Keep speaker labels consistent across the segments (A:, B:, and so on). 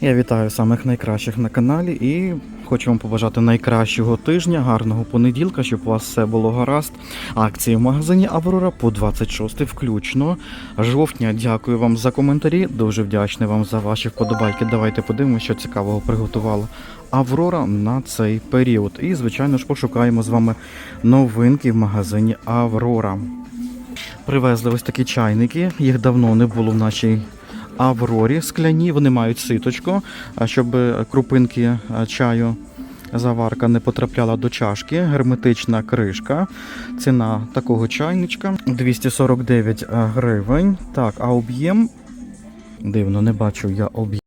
A: Я вітаю самих найкращих на каналі і хочу вам побажати найкращого тижня, гарного понеділка, щоб у вас все було гаразд. Акції в магазині Аврора по 26 включно. Жовтня, дякую вам за коментарі. Дуже вдячний вам за ваші вподобайки. Давайте подивимося, що цікавого приготувала Аврора на цей період. І, звичайно ж, пошукаємо з вами новинки в магазині Аврора. Привезли ось такі чайники. Їх давно не було в нашій Аврорі скляні. Вони мають ситочко, щоб крупинки чаю. Заварка не потрапляла до чашки, герметична кришка. Ціна такого чайничка 249 гривень. Так, а об'єм. Дивно, не бачу я об'єм.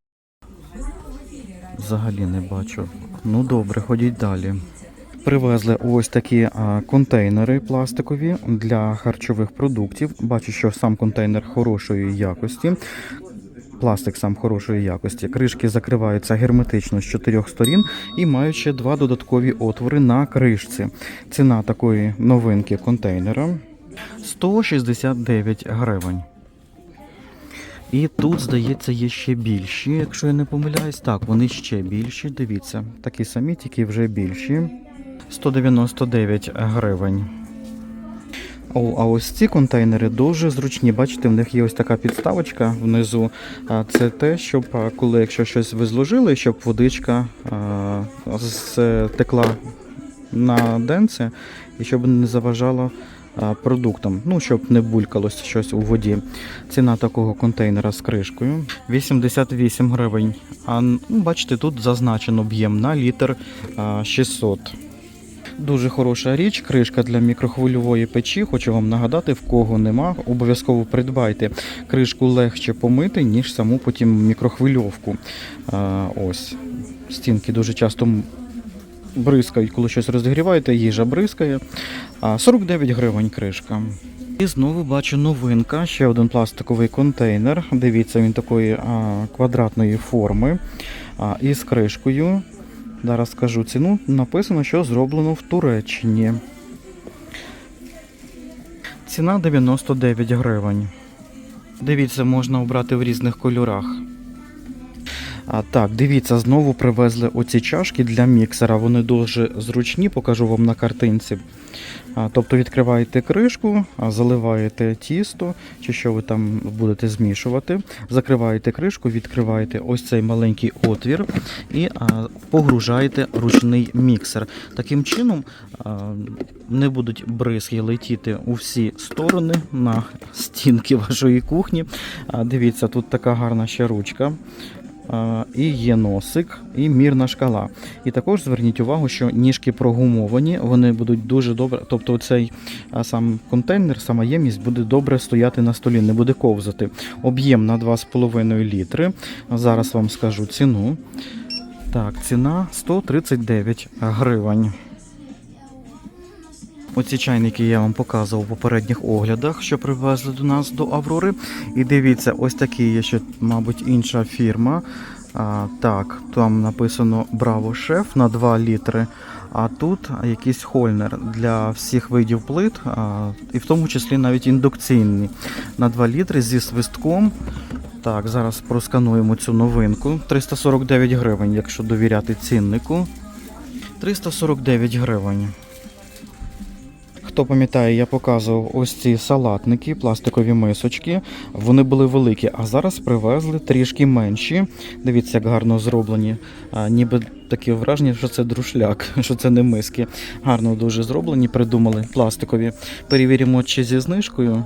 A: Взагалі не бачу. Ну добре, ходіть далі. Привезли ось такі контейнери пластикові для харчових продуктів. Бачу, що сам контейнер хорошої якості. Пластик сам хорошої якості. Кришки закриваються герметично з чотирьох сторін і мають ще два додаткові отвори на кришці. Ціна такої новинки контейнера 169 гривень. І тут, здається, є ще більші, якщо я не помиляюсь. Так, вони ще більші. Дивіться, такі самі, тільки вже більші. 199 гривень. О, а ось ці контейнери дуже зручні. Бачите, в них є ось така підставочка внизу. Це те, щоб коли якщо щось ви зложили, щоб водичка а, з- текла на денце і щоб не заважало продуктам. Ну, щоб не булькалося щось у воді. Ціна такого контейнера з кришкою 88 гривень. А ну, бачите, тут зазначено об'єм на літр а, 600. Дуже хороша річ, кришка для мікрохвильової печі. Хочу вам нагадати, в кого нема, обов'язково придбайте. Кришку легше помити, ніж саму потім мікрохвильовку. А, ось. Стінки дуже часто бризкають, коли щось розігріваєте, їжа бризкає. А, 49 гривень кришка. І знову бачу новинка, ще один пластиковий контейнер. Дивіться, він такої а, квадратної форми а, із кришкою. Зараз скажу ціну. Написано, що зроблено в Туреччині. Ціна 99 гривень. Дивіться, можна обрати в різних кольорах. А, так, дивіться, знову привезли оці чашки для міксера. Вони дуже зручні, покажу вам на картинці. А, тобто відкриваєте кришку, заливаєте тісто, чи що ви там будете змішувати. Закриваєте кришку, відкриваєте ось цей маленький отвір і а, погружаєте ручний міксер. Таким чином а, не будуть бризки летіти у всі сторони на стінки вашої кухні. А, дивіться, тут така гарна ще ручка. І є носик, і мірна шкала. І також зверніть увагу, що ніжки прогумовані, вони будуть дуже добре. Тобто цей сам контейнер, сама ємність буде добре стояти на столі, не буде ковзати. Об'єм на 2,5 літри. Зараз вам скажу ціну. Так, ціна 139 гривень. Оці чайники я вам показував у попередніх оглядах, що привезли до нас до Аврори. І дивіться, ось такі є ще, мабуть, інша фірма. А, так, там написано Браво Шеф на 2 літри. А тут якийсь хольнер для всіх видів плит, а, і в тому числі навіть індукційний на 2 літри зі свистком. Так, зараз проскануємо цю новинку. 349 гривень, якщо довіряти ціннику. 349 гривень. Хто пам'ятає, я показував ось ці салатники, пластикові мисочки. Вони були великі, а зараз привезли трішки менші. Дивіться, як гарно зроблені. А, ніби таке враження, що це друшляк, що це не миски. Гарно дуже зроблені, придумали пластикові. Перевіримо, чи зі знижкою.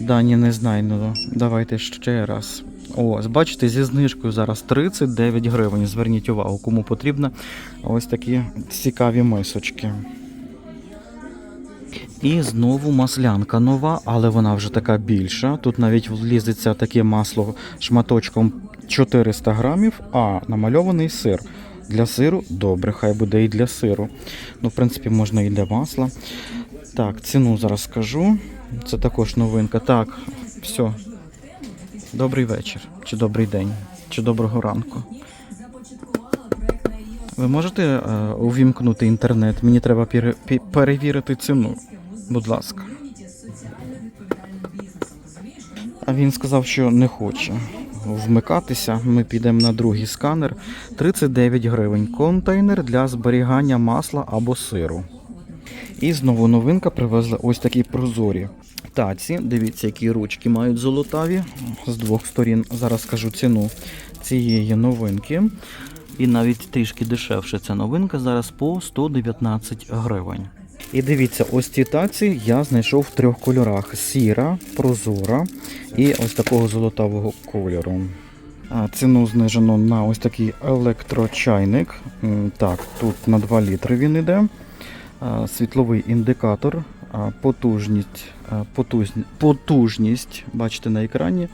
A: Дані не знаю. Ну, давайте ще раз. Ось, бачите, зі знижкою зараз 39 гривень. Зверніть увагу, кому потрібно ось такі цікаві мисочки. І знову маслянка нова, але вона вже така більша. Тут навіть влізеться таке масло шматочком 400 грамів, а намальований сир. Для сиру добре, хай буде і для сиру. Ну, в принципі, можна і для масла. Так, ціну зараз скажу. Це також новинка. Так, все. Добрий вечір, чи добрий день, чи доброго ранку. Ви можете е, увімкнути інтернет? Мені треба пере- перевірити ціну. Будь ласка. А він сказав, що не хоче. вмикатися. Ми підемо на другий сканер. 39 гривень. Контейнер для зберігання масла або сиру. І знову новинка привезли ось такі прозорі таці. Дивіться, які ручки мають золотаві з двох сторін. Зараз скажу ціну цієї новинки. І навіть трішки дешевше ця новинка зараз по 119 гривень. І дивіться, ось ці таці я знайшов в трьох кольорах: сіра, прозора і ось такого золотавого кольору. Ціну знижено на ось такий електрочайник. Так, тут на 2 літри він іде. Світловий індикатор, потужність, потужність, бачите на екрані.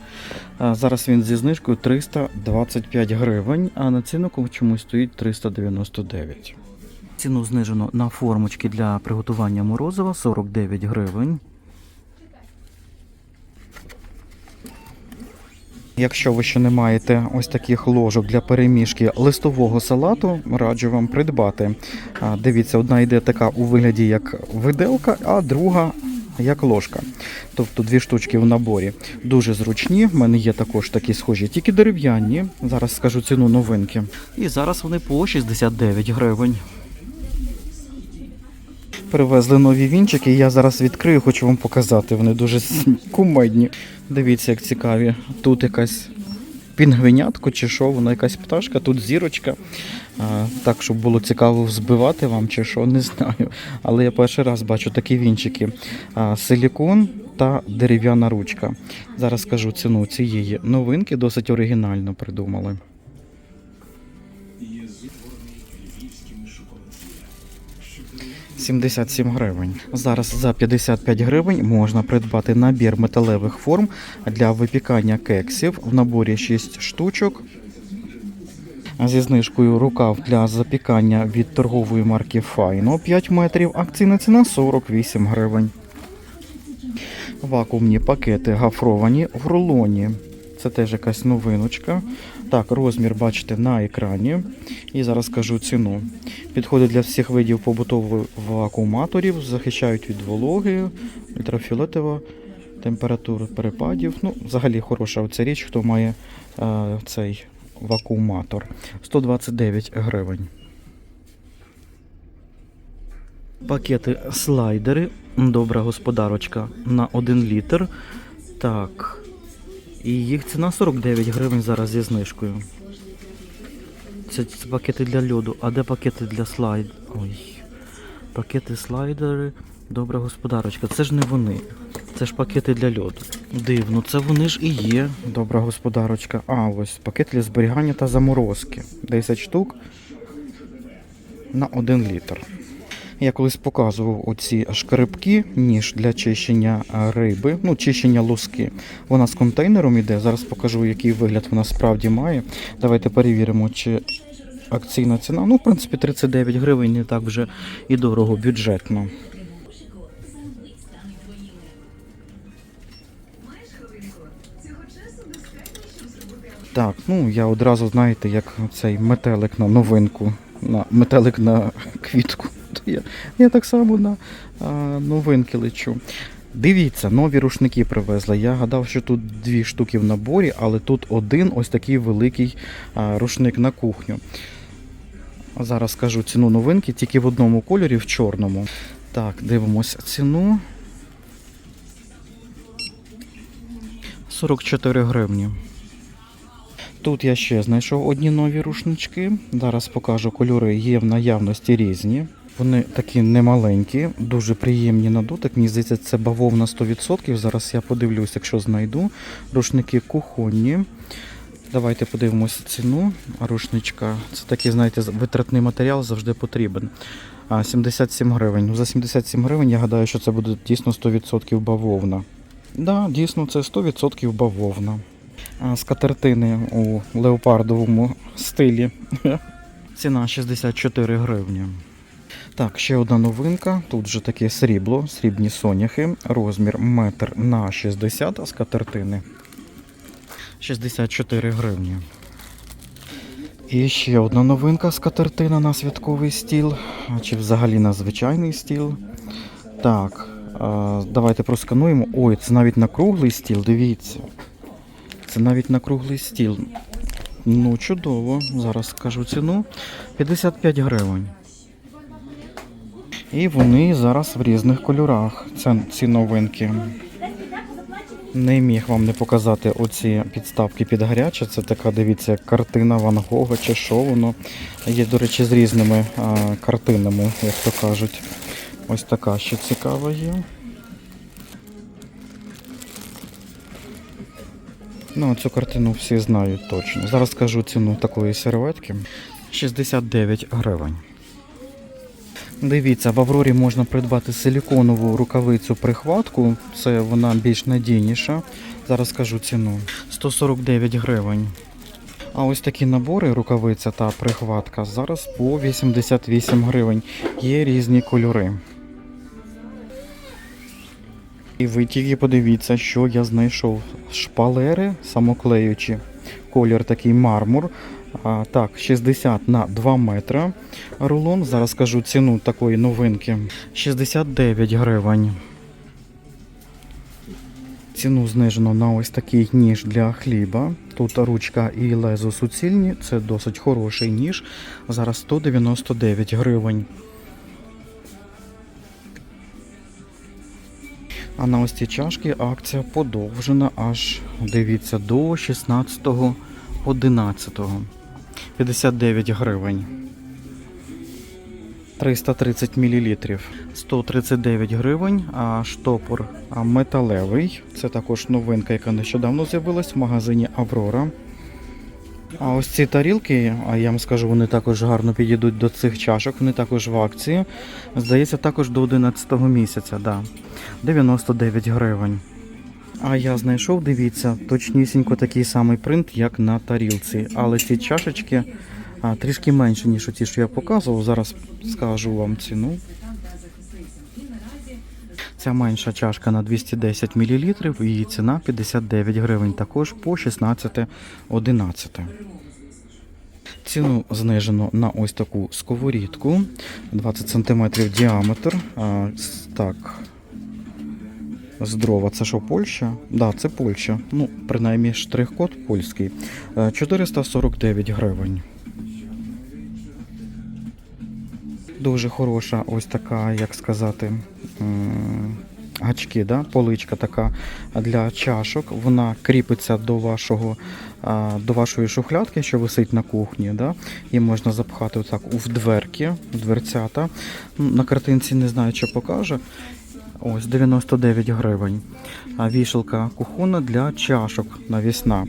A: Зараз він зі знижкою 325 гривень, а на ціннику чомусь стоїть 399. Ціну знижено на формочки для приготування морозива 49 гривень. Якщо ви ще не маєте ось таких ложок для перемішки листового салату, раджу вам придбати. Дивіться, одна йде така у вигляді як виделка, а друга як ложка. Тобто дві штучки в наборі. Дуже зручні. В мене є також такі схожі, тільки дерев'яні. Зараз скажу ціну новинки. І зараз вони по 69 гривень. Привезли нові вінчики, я зараз відкрию, хочу вам показати. Вони дуже кумедні. Дивіться, як цікаві. Тут якась пінгвинятко чи що, вона якась пташка, тут зірочка. Так, щоб було цікаво взбивати вам чи що, не знаю. Але я перший раз бачу такі вінчики. Силікон та дерев'яна ручка. Зараз скажу ціну цієї новинки, досить оригінально придумали. 77 гривень. Зараз за 55 гривень можна придбати набір металевих форм для випікання кексів в наборі 6 штучок. Зі знижкою рукав для запікання від торгової марки Файно 5 метрів. Акційна ціна 48 гривень. Вакуумні пакети гафровані в рулоні. Це теж якась новиночка. Так, розмір бачите на екрані. І зараз скажу ціну. Підходить для всіх видів побутових вакууматорів, захищають від вологи, ультрафіолетова температура перепадів. Ну, взагалі хороша оця річ, хто має е, цей вакууматор. 129 гривень. Пакети слайдери. Добра господарочка на 1 літр. Так. І їх ціна 49 гривень зараз зі знижкою. Це, це пакети для льоду. А де пакети для слайд? Ой. Пакети слайдери. Добра господарочка. Це ж не вони. Це ж пакети для льоду. Дивно, це вони ж і є. Добра господарочка. А, ось пакет для зберігання та заморозки. 10 штук на 1 літр. Я колись показував оці шкарибки, ніж для чищення риби, ну, чищення луски. Вона з контейнером іде. Зараз покажу, який вигляд вона справді має. Давайте перевіримо, чи акційна ціна. Ну, в принципі, 39 гривень не так вже і дорого, бюджетно. Так, ну я одразу, знаєте, як цей метелик на новинку, на метелик на квітку. То я, я так само на а, новинки лечу. Дивіться, нові рушники привезли. Я гадав, що тут дві штуки в наборі, але тут один ось такий великий а, рушник на кухню. Зараз скажу ціну новинки, тільки в одному кольорі, в чорному. Так, дивимося ціну. 44 гривні. Тут я ще знайшов одні нові рушнички. Зараз покажу кольори, є в наявності різні. Вони такі немаленькі, дуже приємні на дотик. Мені здається, це бавовна 100%. Зараз я подивлюсь, якщо знайду. Рушники кухонні. Давайте подивимося ціну рушничка. Це такий, знаєте, витратний матеріал завжди потрібен. А, 77 гривень. Ну, За 77 гривень я гадаю, що це буде дійсно 100% бавовна. Да, дійсно, це 100% бавовна. А, Скатертини у леопардовому стилі. Ціна 64 гривні. Так, ще одна новинка. Тут вже таке срібло, срібні соняхи. Розмір метр на 60 а скатертини. 64 гривні. І ще одна новинка скатертина на святковий стіл. Чи взагалі на звичайний стіл. Так, давайте проскануємо. Ой, це навіть на круглий стіл, дивіться. Дивіться, навіть на круглий стіл. Ну, чудово. Зараз скажу ціну. 55 гривень. І вони зараз в різних кольорах. Це ці новинки. Не міг вам не показати оці підставки під гаряче. Це така, дивіться, картина Ван Гога чи що воно. Є, до речі, з різними а, картинами, як то кажуть. Ось така ще цікава є. Ну, цю картину всі знають точно. Зараз скажу ціну такої серветки. 69 гривень. Дивіться, в Аврорі можна придбати силіконову рукавицю прихватку. Це вона більш надійніша. Зараз скажу ціну. 149 гривень. А ось такі набори, рукавиця та прихватка, зараз по 88 гривень. Є різні кольори. І ви тільки подивіться, що я знайшов. Шпалери самоклеючі. Колір такий мармур. Так, 60 на 2 метри. Рулон, зараз скажу ціну такої новинки. 69 гривень. Ціну знижено на ось такий ніж для хліба. Тут ручка і лезо суцільні, це досить хороший ніж. Зараз 199 гривень. А на ось ці чашки акція подовжена аж, дивіться, до 16.11. 59 гривень. 330 мл. 139 гривень, а штопор металевий. Це також новинка, яка нещодавно з'явилась в магазині Аврора. А ось ці тарілки, а я вам скажу, вони також гарно підійдуть до цих чашок, вони також в акції. Здається, також до 11 місяця, да. 99 гривень. А я знайшов, дивіться, точнісінько такий самий принт, як на тарілці. Але ці чашечки а, трішки менші, ніж ті, що я показував. Зараз скажу вам ціну. Ця менша чашка на 210 мл, її ціна 59 гривень, також по 16,11. Ціну знижено на ось таку сковорідку 20 см діаметр. А, так, з дрова. Це що, Польща? Да, це Польща. Ну, принаймні штрих-код польський. Е, 449 гривень. Дуже хороша ось така, як сказати, гачки, да? поличка така для чашок. Вона кріпиться до вашого до вашої шухлядки, що висить на кухні. Да? Її можна запхати отак в дверки, в дверцята. На картинці не знаю, що покаже. Ось 99 гривень. А вішалка кухонна для чашок навісна.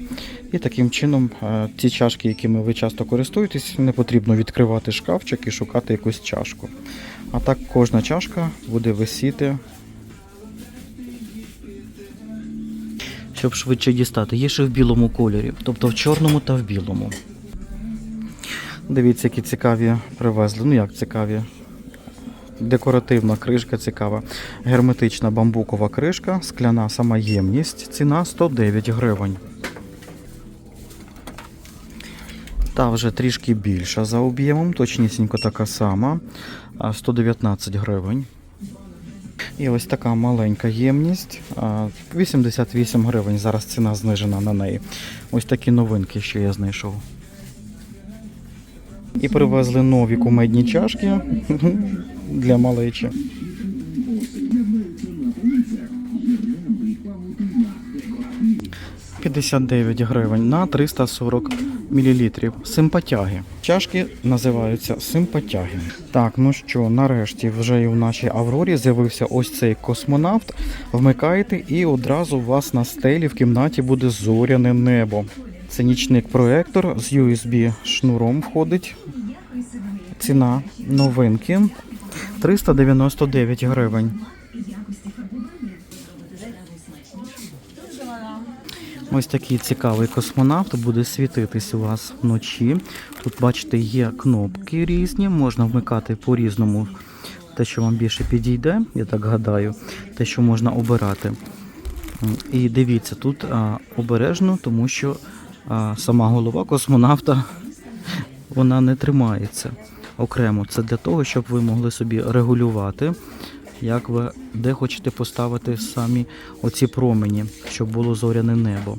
A: І таким чином е, ті чашки, якими ви часто користуєтесь, не потрібно відкривати шкафчик і шукати якусь чашку. А так кожна чашка буде висіти. Щоб швидше дістати. Є ще в білому кольорі, тобто в чорному та в білому. Дивіться, які цікаві привезли. Ну як цікаві? Декоративна кришка цікава. Герметична бамбукова кришка, скляна сама ємність. Ціна 109 гривень. Та вже трішки більша за об'ємом, точнісінько така сама. 119 гривень. І ось така маленька ємність. 88 гривень. Зараз ціна знижена на неї. Ось такі новинки, що я знайшов. І привезли нові кумедні чашки для малечі. «59 гривень на 340 мл. Симпатяги. Чашки називаються симпатяги. Так, ну що, нарешті вже і в нашій Аврорі з'явився ось цей космонавт. Вмикаєте і одразу у вас на стелі в кімнаті буде зоряне небо. Це нічник проектор з USB шнуром входить. Ціна новинки 399 гривень. Ось такий цікавий космонавт буде світитись у вас вночі. Тут, бачите, є кнопки різні, можна вмикати по-різному те, що вам більше підійде, я так гадаю, те, що можна обирати. І дивіться, тут а, обережно, тому що а, сама голова космонавта вона не тримається окремо. Це для того, щоб ви могли собі регулювати, як ви де хочете поставити самі оці промені, щоб було зоряне небо.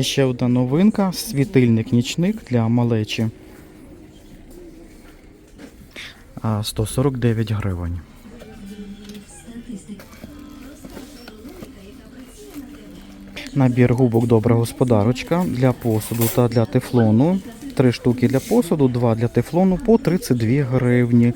A: Ще одна новинка світильник-нічник для малечі. 149 гривень. Набір губок добра господарочка для посуду та для тефлону. Три штуки для посуду, два для тефлону по 32 гривні.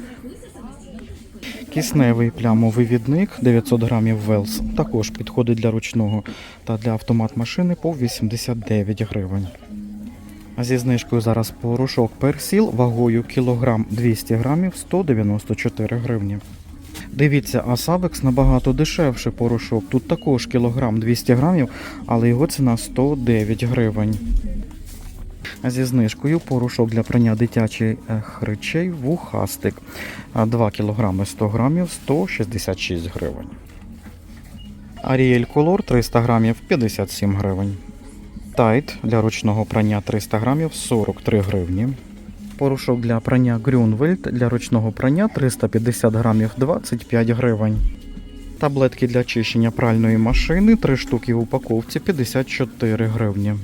A: Кисневий плямовий відник 900 грамів Велс. Також підходить для ручного та для автомат машини по 89 гривень. А зі знижкою зараз порошок персіл вагою кілограм 200 грамів 194 гривні. Дивіться, а Сабекс набагато дешевший порошок. Тут також кілограм 200 грамів, але його ціна 109 гривень. Зі знижкою порошок для прання дитячих речей вухастик. 2 кг 100 грамів 166 гривень. Аріель Колор 300 грамів 57 гривень. Тайт для ручного прання 300 грамів 43 гривні. Порошок для прання Грюнвельд для ручного прання 350 грамів 25 гривень. Таблетки для чищення пральної машини 3 штуки в упаковці 54 гривні.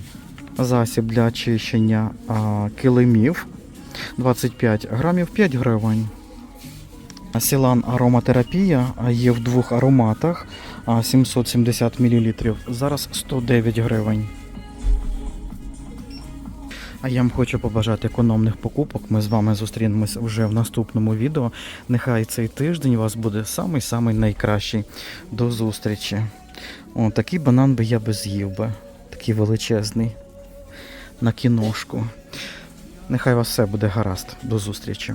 A: Засіб для чищення а, килимів 25 грамів 5 гривень. Сілан ароматерапія є в двох ароматах 770 мл. Зараз 109 гривень. А я вам хочу побажати економних покупок. Ми з вами зустрінемось вже в наступному відео. Нехай цей тиждень у вас буде самий-самий найкращий. До зустрічі. О, такий банан би я би з'їв би. Такий величезний. На кіношку. Нехай у вас все буде гаразд. До зустрічі.